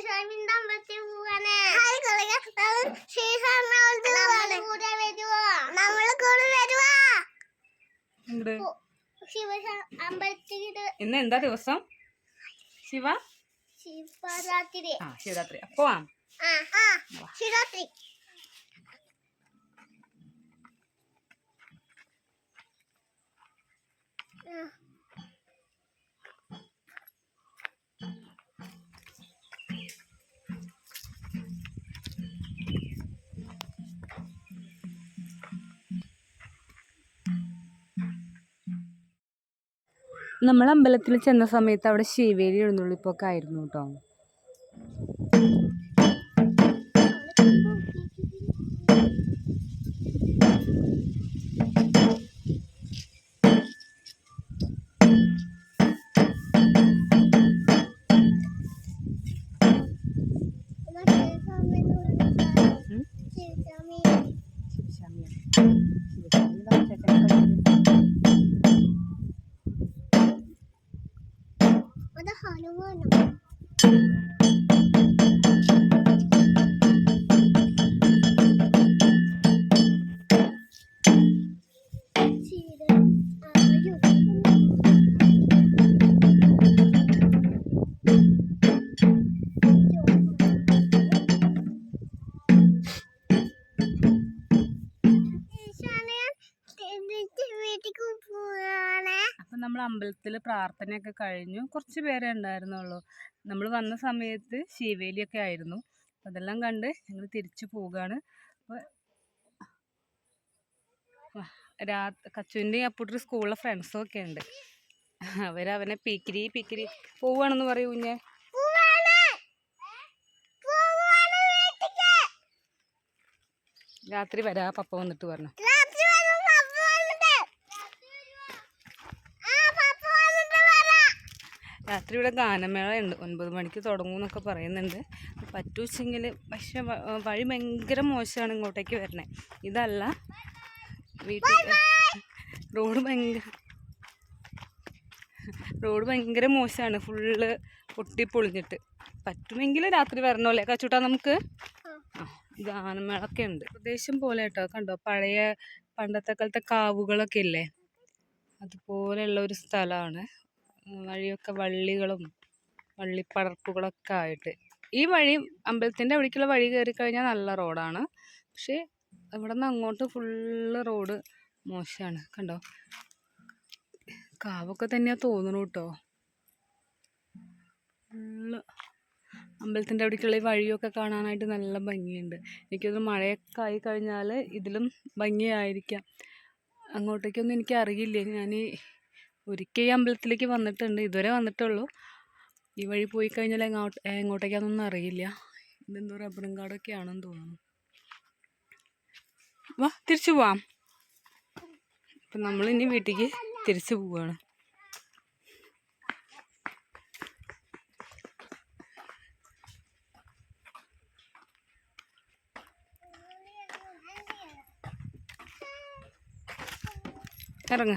ശിവസ്വാമിന്റെ അമ്പലത്തിൽ പോവാണ്. കൂടെ വരുവോ. നമ്മൾ കൂടെ വരുവോ. ശിവ അമ്പലത്തിൽ ഇന്ന് എന്താ ദിവസം? ശിവ? ശിവരാത്രി. ആ ശിവരാത്രി. അപ്പോ ശിവരാത്രി. നമ്മൾ അമ്പലത്തിൽ ചെന്ന സമയത്ത് അവിടെ ശിവേലി എഴുന്നള്ളിപ്പൊക്കെ ആയിരുന്നു കേട്ടോ ഉം? അപ്പം നമ്മൾ അമ്പലത്തിൽ പ്രാർത്ഥനയൊക്കെ കഴിഞ്ഞു. കുറച്ച് പേരെ ഉണ്ടായിരുന്നുള്ളൂ. നമ്മൾ വന്ന സമയത്ത് ശിവേലിയൊക്കെ ആയിരുന്നു. അതെല്ലാം കണ്ട് ഞങ്ങൾ തിരിച്ചു പോവുകയാണ് അപ്പോൾ രാ കച്ചുവിന്റെയും അപ്പൂട്ടൊരു സ്കൂളിലെ ഫ്രണ്ട്സും ഒക്കെ ഉണ്ട്. അവരവനെ പിക്കിരി പിക്കിരി. പോവുകയാണെന്ന് പറയൂ ഞാൻ രാത്രി വരാ പപ്പ വന്നിട്ട് പറഞ്ഞു. രാത്രി ഇവിടെ ഗാനമേള ഉണ്ട് ഒൻപത് മണിക്ക് തുടങ്ങും എന്നൊക്കെ പറയുന്നുണ്ട്. പറ്റൂച്ചെങ്കിൽ പക്ഷെ വഴി ഭയങ്കര മോശമാണ് ഇങ്ങോട്ടേക്ക് വരണേ. ഇതല്ല. വീട്ടിൽ റോഡ് ഭയങ്കര റോഡ് ഭയങ്കര മോശമാണ്. ഫുള്ള് പൊട്ടി പൊളിഞ്ഞിട്ട്. പറ്റുമെങ്കിൽ രാത്രി വരണമല്ലേ കച്ചൂട്ടാ നമുക്ക്? ഗാനമേളൊക്കെ ഉണ്ട്. പ്രദേശം പോലെ കേട്ടോ. കണ്ടോ? പഴയ പണ്ടത്തെ കാലത്തെ കാവുകളൊക്കെ ഇല്ലേ? അതുപോലെയുള്ള ഒരു സ്ഥലമാണ്. വഴിയൊക്കെ വള്ളികളും വള്ളിപ്പടർപ്പുകളൊക്കെ ആയിട്ട്. ഈ വഴി അമ്പലത്തിന്റെ അവിടേക്കുള്ള വഴി കയറി കഴിഞ്ഞാൽ നല്ല റോഡാണ്. പക്ഷേ ഇവിടെ നിന്ന് അങ്ങോട്ട് ഫുള്ള് റോഡ് മോശമാണ് കണ്ടോ? കാവൊക്കെ തന്നെയാണ് തോന്നുന്നു കേട്ടോ ഫുള്ള് അമ്പലത്തിന്റെ അവിടേക്കുള്ള ഈ വഴിയൊക്കെ കാണാനായിട്ട് നല്ല ഭംഗിയുണ്ട്. എനിക്കൊന്ന് മഴയൊക്കെ ആയി കഴിഞ്ഞാൽ ഇതിലും ഭംഗിയായിരിക്കാം. അങ്ങോട്ടേക്കൊന്നും എനിക്ക് അറിയില്ല ഞാൻ ഒരിക്കൽ ഈ അമ്പലത്തിലേക്ക് വന്നിട്ടുണ്ട്. ഇതുവരെ വന്നിട്ടുള്ളൂ. ഈ വഴി പോയി കഴിഞ്ഞാൽ എങ്ങോട്ട് എങ്ങോട്ടേക്കാണെന്നൊന്നും അറിയില്ല. ഇതെന്തോ റബ്ബറും കാടൊക്കെ ആണെന്ന് തോന്നുന്നു. വാ തിരിച്ചു പോവാം. അപ്പം നമ്മളിനി വീട്ടിലേക്ക് തിരിച്ചു പോവുകയാണ് ഇറങ്ങ.